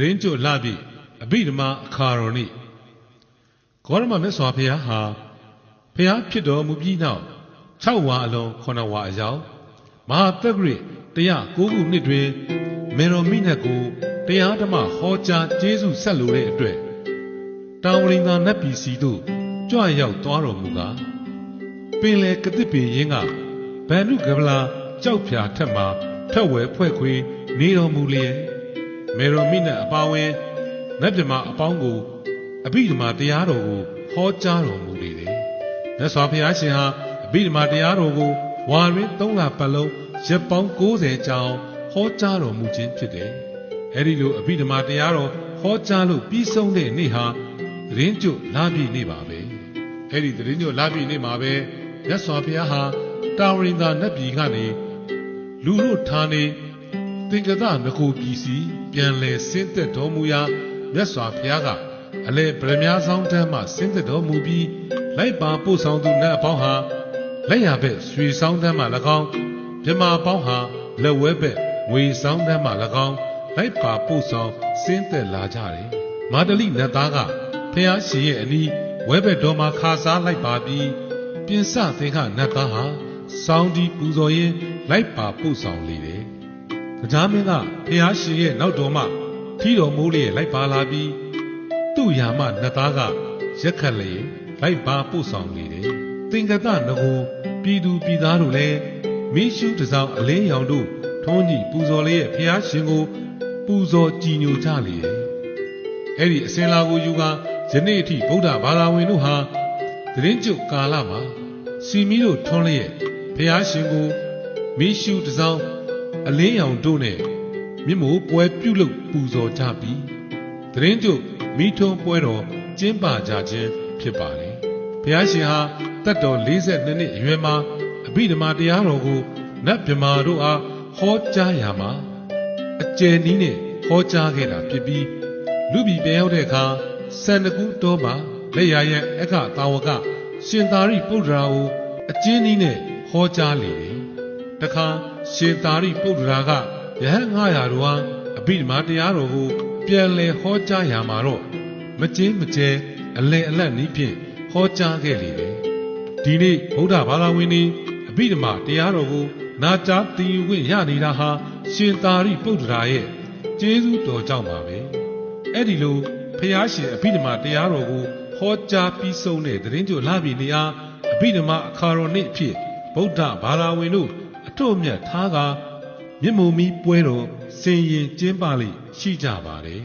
ရင်းကျွလာပြီအဘိဓမ္မာအခါတော်နေ့ဂေါရမမြတ်စွာဘုရားဟာဘုရားဖြစ်တော်မူပြီးနောက်6ဝါအလုံး9ဝါအရောက်မဟာသက္ကရာ109ခုနှစ်တွင်မေရောမိနတ်ကိုတရားဓမ္မဟောကြားကျေးဇူးဆက်လိုတဲ့အတွက်တာဝရိန်သာနတ်ပြည်စီသို့ကြွရောက်သွားတော်မူကားပင်လေကတိပင်ရင်းကဗန္ဓုကဗလာကြောက်ဖြာထက်မှထက်ဝဲဖွဲ့ခွေနေတော်မူလျက် မေရောမိနတ်အပါဝင်နတ်မြမအပေါင်းကိုအဘိဓမ္မာတရားတော်ကိုဟောကြားတော်မူလေတယ်။မြတ်စွာဘုရားရှင်ဟာအဘိဓမ္မာတရားတော်ကိုဝါရင်း၃လပတ်လုံးရက်ပေါင်း90ကြာအောင်ဟောကြားတော်မူခြင်းဖြစ်တယ်။အဲဒီလိုအဘိဓမ္မာတရားတော်ဟောကြားလို့ပြီးဆုံးတဲ့နေ့ဟာသတင်းကျွလာပြည့်နေ့ပါပဲ။အဲဒီသတင်းကျွလာပြည့်နေ့မှာပဲမြတ်စွာဘုရားဟာတာဝရိန်သာနတ်ပြည်ကနေလူတို့ဌာနေ သင်္ကသငကိုပြည်စီပြန်လဲဆင်းသက်တော်မူရာမြတ်စွာဘုရားကအလဲဗရမ ्या ဆောင်တန်းမှဆင်းသက်တော်မူပြီးလိုက်ပါပို့ဆောင်သူနတ်အပေါင်းဟာလက်ရဘက်ရွှေဆောင်တန်းမှ၎င်းမြမအပေါင်းဟာလက်ဝဲဘက်ငွေဆောင်တန်းမှ၎င်းလိုက်ပါပို့ဆောင်ဆင်းသက်လာကြတယ်မာတလိနတ်သားကဖះရှင်ရဲ့အနီးဝဲဘက်တော်မှာခါစားလိုက်ပါပြီးပြင်စသင်္ခနတ်သားဟာစောင်းဒီပူဇော်ရင်းလိုက်ပါပို့ဆောင်လေတယ် တရားမင်းကဖះရှင်ရဲ့နောက်တော်မှထီတော်မိုးလေးရဲ့လိုက်ပါလာပြီးသူ့ယာမနတ်သားကရက်ခတ်လျက်လိုက်ပါပို့ဆောင်နေတယ်။သင်္ကတငကိုပြည်သူပြည်သားတို့လည်းမင်းရှုတစောင်းအလင်းရောင်တို့ထုံးကြီးပူဇော်လေးရဲ့ဖះရှင်ကိုပူဇော်ကြည်ညိုကြလေတယ်။အဲ့ဒီအစင်လာကိုယူကယနေ့အထိဗုဒ္ဓဘာသာဝင်တို့ဟာသတင်းကျုပ်ကာလမှာစီမီတို့ထွန်းလျက်ဖះရှင်ကိုမင်းရှုတစောင်း အလင်းရောင်တို့နဲ့မြင့်မိုးပွဲပြုလုပ်ပူဇော်ကြပြီးသတင်းကျုပ်မိထုံးပွဲတော်ကျင်းပကြခြင်းဖြစ်ပါလေ။ဘုရားရှင်ဟာတတ်တော်42နှစ်အရွယ်မှာအဘိဓမ္မာတရားတော်ကိုနတ်မြမာတို့အားဟောကြားရာမှာအကျယ်နီးနဲ့ဟောကြားခဲ့တာဖြစ်ပြီးလူပြည်ပြန်ရောက်တဲ့အခါစန္ဒကူတော်မှာလက်ရရဲ့အခတာဝကရှင်သာရိပုတ္တရာကိုအကျဉ်းနီးနဲ့ဟောကြားလေတယ်။တခါရှင်သာရိပုတ္တရာကယဟန်900တို့ဟာအဘိဓမ္မာတရားတော်ကိုပြန်လည်ဟောကြားရာမှာတော့မကျင်းမကျဲအလယ်အလတ်နည်းဖြင့်ဟောကြားခဲ့လေတယ်။ဒီနေ့ဗုဒ္ဓဘာသာဝင်တွေအဘိဓမ္မာတရားတော်ကိုနာကြားသိယူခွင့်ရနေတာဟာရှင်သာရိပုတ္တရာရဲ့ကျေးဇူးတော်ကြောင့်ပါပဲ။အဲ့ဒီလိုဖះရှင်အဘိဓမ္မာတရားတော်ကိုဟောကြားပြီးဆုံးတဲ့သတင်းကြိုလာပြီနေအားအဘိဓမ္မာအခါတော်နေ့အဖြစ်ဗုဒ္ဓဘာသာဝင်တို့ အထွတ်အမြတ်ထားကမြင့်မုံမီပွဲတော်စင်ရင်ကျင်းပလိရှိကြပါတယ်